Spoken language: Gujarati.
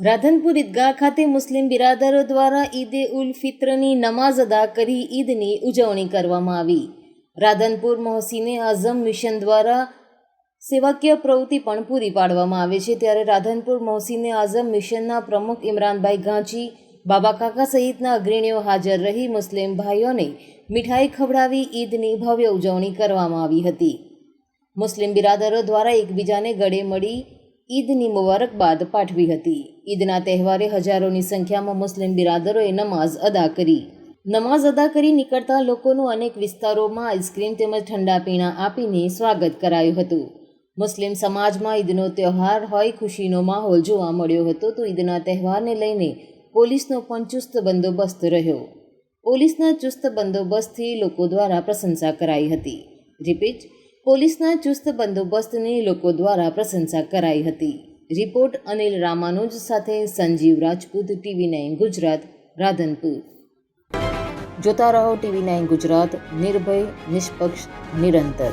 રાધનપુર ઈદગાહ ખાતે મુસ્લિમ બિરાદરો દ્વારા ઈદે ઉલ ફિત્રની નમાઝ અદા કરી ઈદની ઉજવણી કરવામાં આવી. રાધનપુર મોહસીને આઝમ મિશન દ્વારા સેવાકીય પ્રવૃત્તિ પણ પૂરી પાડવામાં આવે છે. ત્યારે રાધનપુર મોહસીને આઝમ મિશનના પ્રમુખ ઇમરાનભાઈ ગાંચી, બાબા કાકા સહિતના અગ્રણીઓ હાજર રહી મુસ્લિમ ભાઈઓને મીઠાઈ ખવડાવી ઈદની ભવ્ય ઉજવણી કરવામાં આવી હતી. મુસ્લિમ બિરાદરો દ્વારા એકબીજાને ગળે મળી ઈદની મુબારકબાદ પાઠવી હતી. ઈદના તહેવારે હજારોની સંખ્યામાં મુસ્લિમ બિરાદરોએ નમાઝ અદા કરી. નમાઝ અદા કરી નીકળતા લોકોનું અનેક વિસ્તારોમાં આઈસ્ક્રીમ તેમજ ઠંડા પીણા આપીને સ્વાગત કરાયું હતું. મુસ્લિમ સમાજમાં ઈદનો તહેવાર હોય, ખુશીનો માહોલ જોવા મળ્યો હતો, તો ઈદના તહેવારને લઈને પોલીસનો પણ ચુસ્ત બંદોબસ્ત રહ્યો. પોલીસના ચુસ્ત બંદોબસ્તથી લોકો દ્વારા પ્રશંસા કરાઈ હતી. રિપીટ પોલીસના ચુસ્ત બંદોબસ્તની લોકો દ્વારા પ્રશંસા કરાઈ હતી. રિપોર્ટ અનિલ રામાનુજ સાથે સંજીવ રાજપૂત, ટીવી નાઇન ગુજરાત, રાધનપુર. જોતા રહો ટીવી નાઇન ગુજરાત, નિર્ભય, નિષ્પક્ષ, નિરંતર.